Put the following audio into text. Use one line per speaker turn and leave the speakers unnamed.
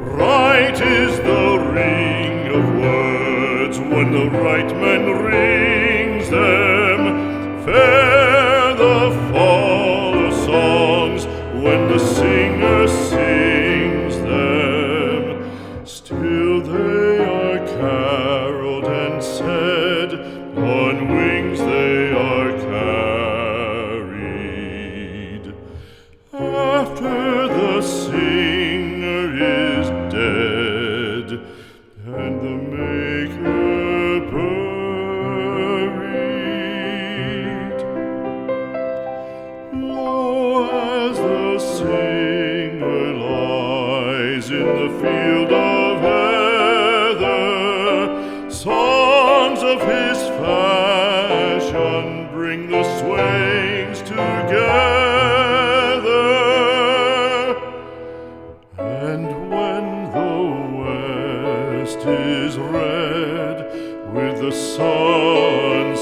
Sweet is the ring of words when the right man rings them. Fair the fall of songs when the singer sings them. Still they are caroled and said, on wings they his fashion bring the swains together. Is red with the sun setting,